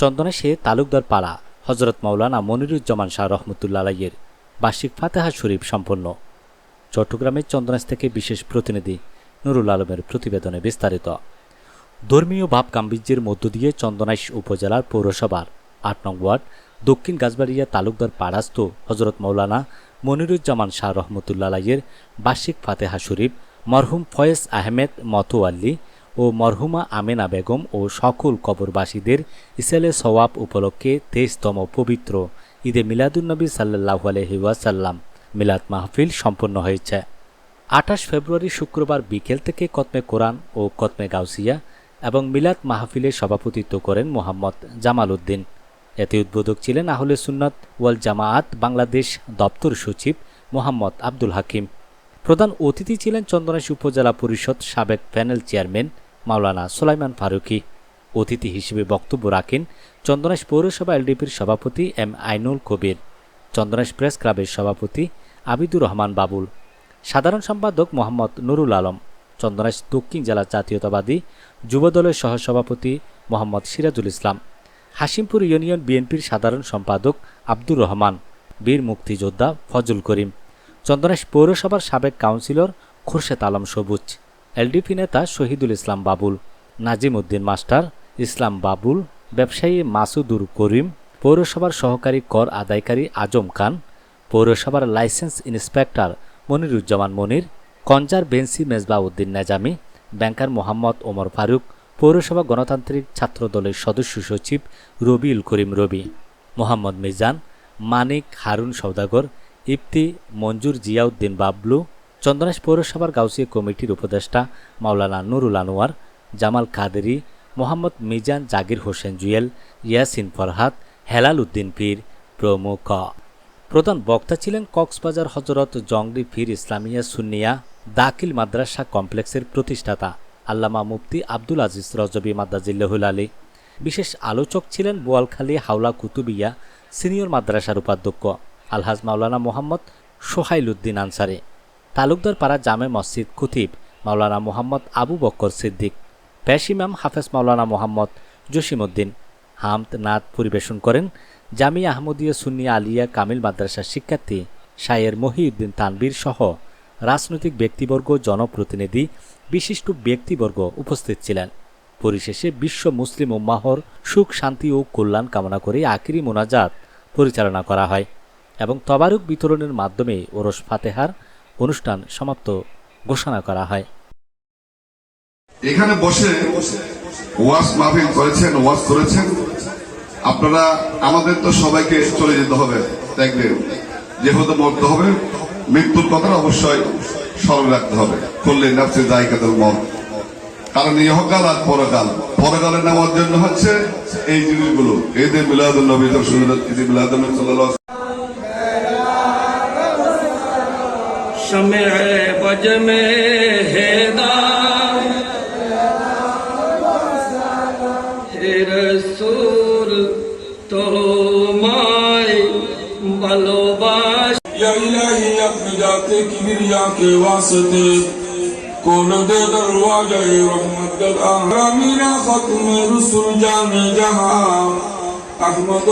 চন্দনেশে তালুকদার পাড়া হজরত মাওলানা মনিরুজ্জামান শাহ রহমতুল্লা আলাইয়ের বার্ষিক ফাতেহা শরীফ সম্পন্ন। চট্টগ্রামের চন্দনেশ থেকে বিশেষ প্রতিনিধি নুরুল আলমের প্রতিবেদনে বিস্তারিত। ধর্মীয় ভাব গাম্ভীর্যের মধ্য দিয়ে চন্দনাইশ উপজেলার পৌরসভার আট নং ওয়ার্ড, দক্ষিণ গাছবাড়িয়া তালুকদার পাড়াস্থ হজরত মৌলানা মনিরুজ্জামান শাহ রহমতুল্লা আলাইয়ের বার্ষিক ফাতেহা শরীফ মরহুম ফয়েজ আহমেদ মতোয়াল্লি ও মরহুমা আমেনা বেগম ও সকল কবরবাসীদের ইসালে সওয়াব উপলক্ষে তেইশতম পবিত্র ঈদে মিলাদুন্নবী সাল্লাহ আলহিউসাল্লাম মিলাদ মাহফিল সম্পন্ন হয়েছে। আঠাশ ফেব্রুয়ারি শুক্রবার বিকেল থেকে কতমে কোরআন ও কতমে গাউসিয়া এবং মিলাদ মাহফিলে সভাপতিত্ব করেন মোহাম্মদ জামাল উদ্দিন। এতে উদ্বোধক ছিলেন আহলে সুন্নত ওয়াল জামায়াত বাংলাদেশ দপ্তর সচিব মোহাম্মদ আব্দুল হাকিম। প্রধান অতিথি ছিলেন চন্দনেশ উপজেলা পরিষদ সাবেক প্যানেল চেয়ারম্যান মাওলানা সোলাইমান ফারুকি। অতিথি হিসেবে বক্তব্য রাখেন চন্দনেশ পৌরসভা এলডিপির সভাপতি এম আইনুল কবির, চন্দনেশ প্রেস ক্লাবের সভাপতি আবিদুর রহমান বাবুল, সাধারণ সম্পাদক মোহাম্মদ নুরুল আলম, চন্দনেশ দক্ষিণ জেলা জাতীয়তাবাদী যুবদলের সহসভাপতি মোহাম্মদ সিরাজুল ইসলাম হাসিমপুর ইউনিয়ন বিএনপির সাধারণ সম্পাদক আব্দুর রহমান, বীর মুক্তিযোদ্ধা ফজল করিম, চন্দনেশ পৌরসভার সাবেক কাউন্সিলর খুরশেদ আলম সবুজ। এলডিপি নেতা শহীদুল ইসলাম বাবুল নাজিম উদ্দিন মাস্টার, ইসলাম বাবুল, ব্যবসায়ী মাসুদুর করিম, পৌরসভার সহকারী কর আদায়কারী আজম খান, পৌরসভার লাইসেন্স ইন্সপেক্টর মনিরুজ্জামান মনির, কঞ্জার বেন্সি মেজবা উদ্দিন নেজামি, ব্যাংকার মোহাম্মদ ওমর ফারুক, পৌরসভা গণতান্ত্রিক ছাত্র দলের সদস্য সচিব রবিউল করিম রবি, মোহাম্মদ মিজান, মানিক হারুন সৌদাগর ইফতি মঞ্জুর জিয়াউদ্দিন বাবলু চন্দনেশ পৌরসভার গাউসিয়া কমিটির উপদেষ্টা মাওলানা নুরুল আনোয়ার, জামাল কাদেরি, মোহাম্মদ মিজান জাগির হোসেন জুয়েল, ইয়াসিন ফরহাদ, হেলাল উদ্দিন পীর প্রমুখ। প্রধান বক্তা ছিলেন কক্সবাজার হজরত জংরি ফির ইসলামিয়া সুন্নিয়া দাখিল মাদ্রাসা কমপ্লেক্সের প্রতিষ্ঠাতা আল্লামা মুফতি আব্দুল আজিজ রজবি মাদ্দাজিল্লাহুল আলী। বিশেষ আলোচক ছিলেন বোয়ালখালী হাওলা কুতুবিয়া সিনিয়র মাদ্রাসার উপাধ্যক্ষ আলহাজ মাওলানা মোহাম্মদ সোহাইল উদ্দিন আনসারি। তালুকদার পাড়া জামে মসজিদ কুতিব, মাওলানা মোহাম্মদ আবু বক্কর সিদ্দিক, পেশ ইমাম হাফেজ মাওলানা মোহাম্মদ জসিমউদ্দিন, হামদ নাদ পরিবেশন করেন জামি আহমদিয়া সুন্নি আলিয়া কামিল মাদ্রাসার শিক্ষার্থী শায়ের মহিউদ্দিন তানবীর সহ রাজনৈতিক ব্যক্তিবর্গ, জনপ্রতিনিধি, বিশিষ্ট ব্যক্তিবর্গ উপস্থিত ছিলেন। পরিশেষে বিশ্ব মুসলিম উম্মাহর সুখ, শান্তি ও কল্যাণ কামনা করে আকিরি মোনাজাত পরিচালনা করা হয় এবং তবারুক বিতরণের মাধ্যমে ওরস ফাতেহার অনুষ্ঠান সমাপ্ত, ঘোষণা করা হয়। এখানে বসে ওয়াজ মাহফিল করেছেন ওয়াজ করেছেন। আপনারা, আমাদের তো সবাইকে চলে যেতে হবে দেখবেন যেহেতু মরতে হবে, মৃত্যুর কথা অবশ্যই স্মরণ রাখতে হবে। করলে নাফসে জায়গাতের মত কারণ ইহকাল আর পরকাল। পরকালে নেওয়ার জন্য হচ্ছে এই জিনিসগুলো। এদের মিলাদুল নবী, ঈদে शम बज में हैदा रसूल तो माय बलोबाश। या अपनी जाते किबरिया के वास्ते। कौन दे दरवाज़ा रहमत गदा मीरा खत्म रसूल जान जहाँ। अहमद